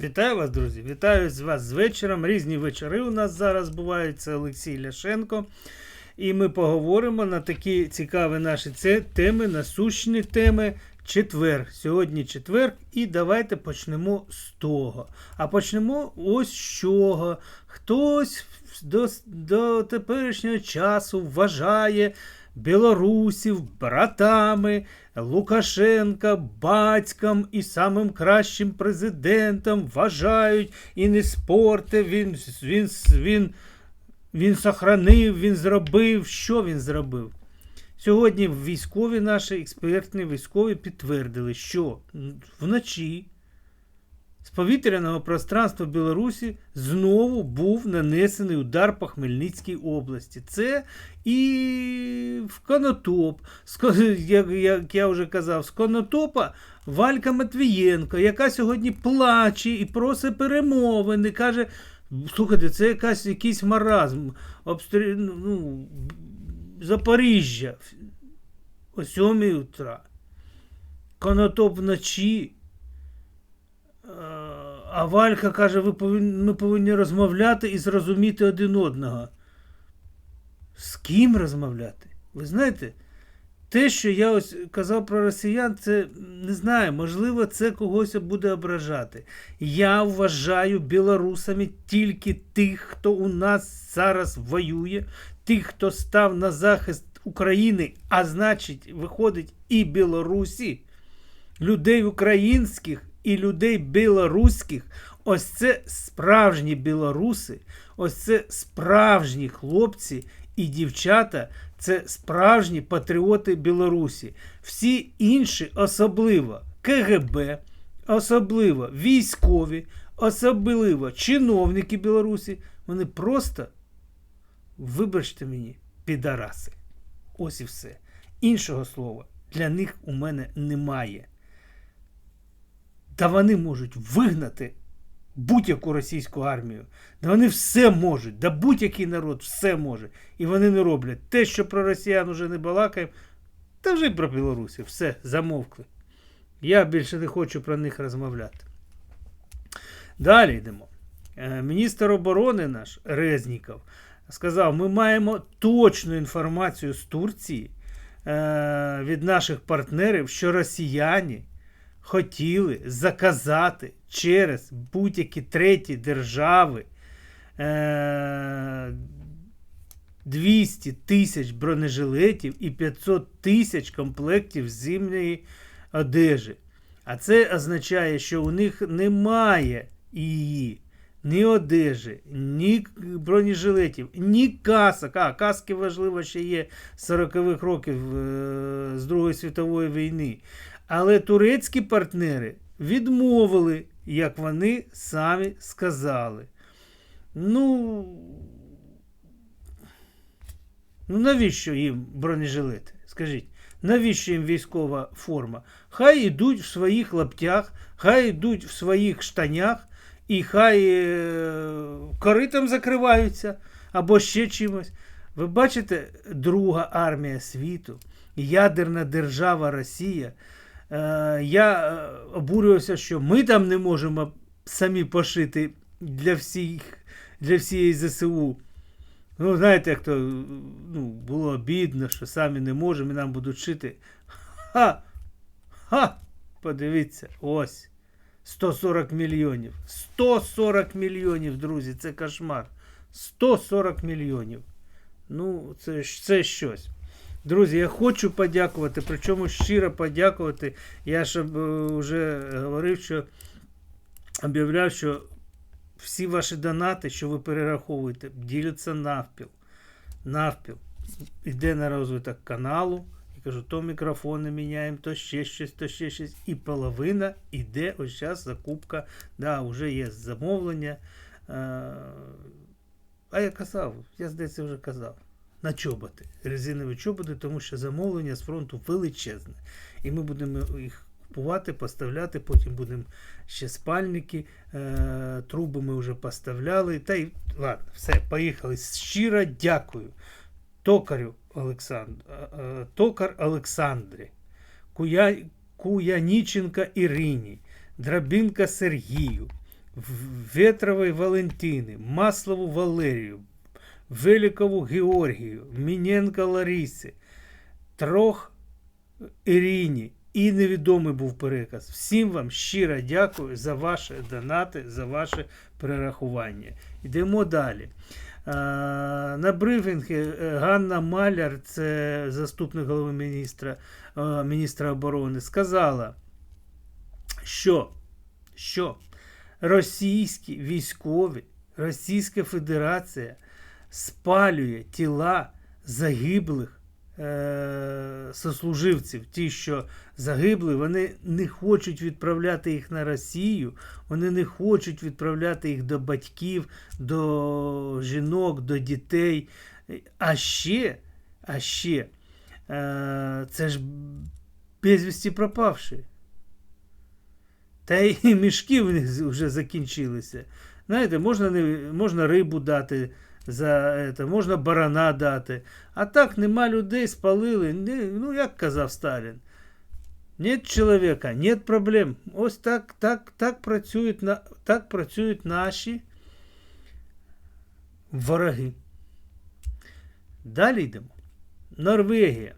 Вітаю вас, друзі! Вітаю вас з вечором. Різні вечори у нас зараз бувають. Це Олексій Ляшенко. І ми поговоримо на такі цікаві наші теми, насущні теми. Четвер. Сьогодні четвер, і давайте почнемо з того. А почнемо ось з чого. Хтось до, до теперішнього часу вважає білорусів братами, Лукашенка батьком і самим кращим президентом вважають і не спорте. Він, він, він, він сохранив, він зробив. Що він зробив? Сьогодні військові наші експертні військові підтвердили, що вночі з повітряного пространства Білорусі знову був нанесений удар по Хмельницькій області. Це і в Конотоп, як, я вже казав, з Конотопа Валька Матвієнко, яка сьогодні плаче і просить перемовини, каже. Слухайте, це якась, якийсь маразм. Обстрі... Ну, Запоріжжя о 7 утра. Конотоп вночі. А Валька каже, ви повинні, ми повинні розмовляти і зрозуміти один одного. З ким розмовляти? Ви знаєте, те, що я ось казав про росіян, це не знаю, можливо, це когось буде ображати. Я вважаю білорусами тільки тих, хто у нас зараз воює, тих, хто став на захист України, а значить, виходить і Білорусі, людей українських і людей білоруських. Ось це справжні білоруси, ось це справжні хлопці і дівчата, це справжні патріоти Білорусі. Всі інші, особливо КГБ, особливо військові, особливо чиновники Білорусі, вони просто, вибачте мені, підараси. Ось і все. Іншого слова для них у мене немає. Та вони можуть вигнати будь-яку російську армію. Да вони все можуть, да будь-який народ все може. І вони не роблять. Те, що про росіян уже не балакаємо, та вже й про білорусів. Все, замовкли. Я більше не хочу про них розмовляти. Далі йдемо. Е, Міністр оборони наш Резніков сказав: ми маємо точну інформацію з Турції е, від наших партнерів, що росіяни хотіли заказати через будь-які треті держави е, 200 тисяч бронежилетів і 500 тисяч комплектів зимньої одежі. А це означає, що у них немає її. Ні одежі, ні бронежилетів, ні касок. А, каски важливо ще є з 40-х років е, з Другої світової війни. Але турецькі партнери відмовили, як вони самі сказали. Ну, ну навіщо їм бронежилети? Скажіть, навіщо їм військова форма? Хай йдуть в своїх лаптях, хай йдуть в своїх штанях, і хай е, коритом закриваються або ще чимось. Ви бачите, друга армія світу, ядерна держава Росія. Е, я е, обурювався, що ми там не можемо самі пошити для всіх, для всієї ЗСУ. Ну, знаєте, як то ну, було обідно, що самі не можемо і нам будуть шити. Ха! Ха! Подивіться, ось. 140 мільйонів. 140 мільйонів, друзі, це кошмар. 140 мільйонів. Ну, це, це щось. Друзі, я хочу подякувати, причому щиро подякувати. Я ж е, вже говорив, що об'являв, що всі ваші донати, що ви перераховуєте, діляться навпіл. Навпіл. Йде на розвиток каналу. Я кажу, то мікрофони міняємо, то ще щось, то ще щось. І половина йде ось зараз закупка. Да, вже є замовлення. Е, А я казав, я здається вже казав. На чоботи, резинові чоботи, тому що замовлення з фронту величезне. І ми будемо їх купувати, поставляти, потім будемо ще спальники, е, труби ми вже поставляли. Та й ладно, все, поїхали. Щиро дякую. Токарю Олександр, е, е, Токар Олександрі, Куя, Куяніченка Ірині, Драбінка Сергію, В- Ветровой Валентины, Маслову Валерію, Великову Георгію, Міненко Ларисі, Трох Ірині і невідомий був переказ. Всім вам щиро дякую за ваші донати, за ваше перерахування. Йдемо далі. На брифінгі е, Ганна Маляр, це заступник голови міністра, е, міністра оборони, сказала, що, що російські військові, Російська Федерація спалює тіла загиблих е- сослуживців, ті, що загибли, вони не хочуть відправляти їх на Росію, вони не хочуть відправляти їх до батьків, до жінок, до дітей. А ще, а ще, е- це ж безвісті пропавші. Та і мішки в них вже закінчилися. Знаєте, можна, не, можна рибу дати, за це, можна барана дати. А так нема людей, спалили. Ну, як казав Сталін. Нет чоловіка, нет проблем. Ось так, так, так, працюють, так працюють наші вороги. Далі йдемо. Норвегія.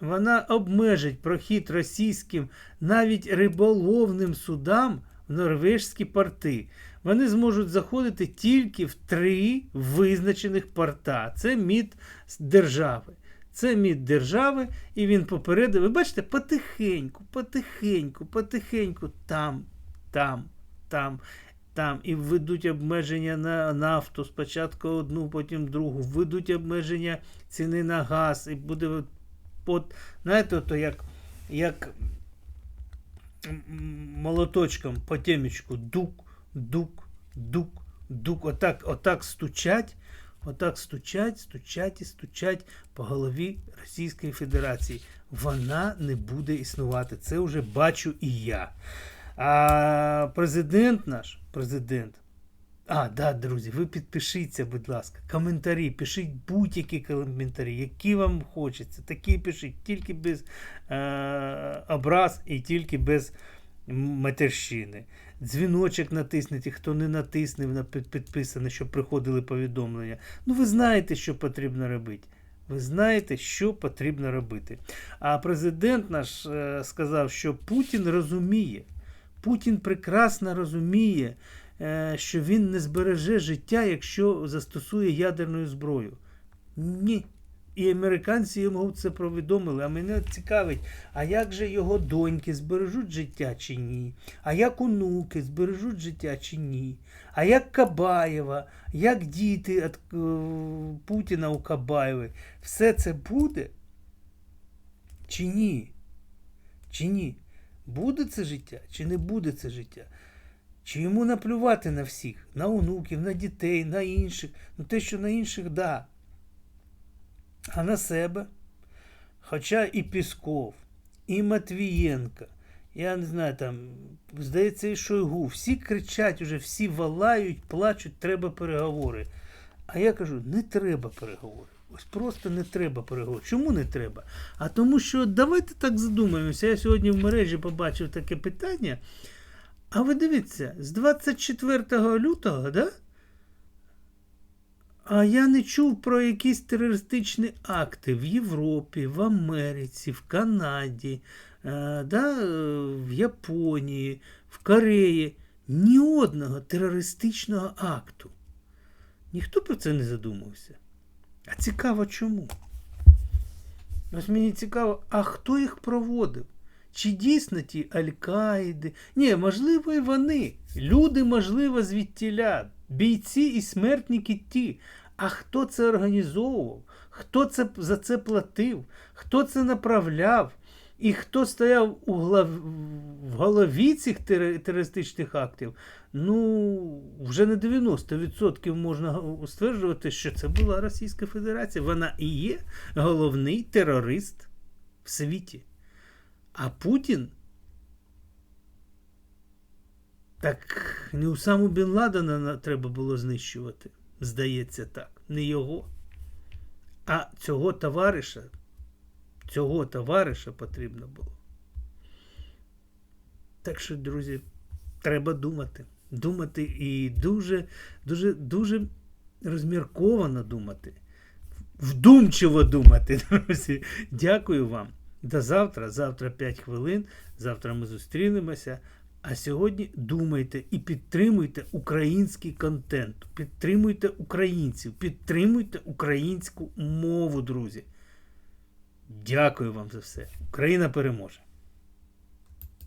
Вона обмежить прохід російським навіть риболовним судам в норвежські порти. Вони зможуть заходити тільки в три визначених порта. Це мід держави. Це мід держави, і він попередив. Ви бачите, потихеньку, потихеньку, потихеньку, там, там, там, там. І введуть обмеження на нафту. Спочатку одну, потім другу. Введуть обмеження ціни на газ. І буде от, знаєте, то як, як молоточком по темечку дук, дук, дук, дук. Отак, отак стучать, отак стучать, стучать і стучать по голові Російської Федерації. Вона не буде існувати. Це вже бачу і я. А президент наш, президент. А, да, друзі, ви підпишіться, будь ласка. Коментарі, пишіть будь-які коментарі, які вам хочеться. Такі пишіть, тільки без е, образ і тільки без матерщини. Дзвіночок натисніть, хто не натиснув на під- підписане, щоб приходили повідомлення. Ну, ви знаєте, що потрібно робити. Ви знаєте, що потрібно робити. А президент наш е, сказав, що Путін розуміє. Путін прекрасно розуміє, е, що він не збереже життя, якщо застосує ядерну зброю. Ні. І американці йому це повідомили. А мене цікавить, а як же його доньки збережуть життя чи ні? А як онуки збережуть життя чи ні? А як Кабаєва, як діти від е, Путіна у Кабаєви? Все це буде? Чи ні? Чи ні? Буде це життя, чи не буде це життя? Чи йому наплювати на всіх, на онуків, на дітей, на інших. Ну те, що на інших, да. А на себе. Хоча і Пісков, і Матвієнка, я не знаю, там, здається, і Шойгу, всі кричать уже, всі валають, плачуть, треба переговори. А я кажу, не треба переговори. Ось просто не треба переговорів. Чому не треба? А тому що давайте так задумаємося. Я сьогодні в мережі побачив таке питання. А ви дивіться, з 24 лютого, да? А я не чув про якісь терористичні акти в Європі, в Америці, в Канаді, е, да, е, в Японії, в Кореї. Ні одного терористичного акту. Ніхто про це не задумався. А цікаво чому? Ось мені цікаво, а хто їх проводив? Чи дійсно ті Аль-Каїди? Ні, можливо, і вони. Люди, можливо, звідтіля, бійці і смертники ті. А хто це організовував? Хто це за це платив? Хто це направляв? І хто стояв у глав... в голові цих тер- терористичних актів? Ну, вже на 90% можна стверджувати, що це була Російська Федерація. Вона і є головний терорист в світі. А Путін. Так не у саму Бен Ладена треба було знищувати. Здається так. Не його. А цього товариша, цього товариша потрібно було. Так що, друзі, треба думати. думати і дуже, дуже, дуже розмірковано думати, вдумчиво думати, друзі. Дякую вам. До завтра. Завтра 5 хвилин. Завтра ми зустрінемося. А сьогодні думайте і підтримуйте український контент, підтримуйте українців, підтримуйте українську мову, друзі. Дякую вам за все. Україна переможе.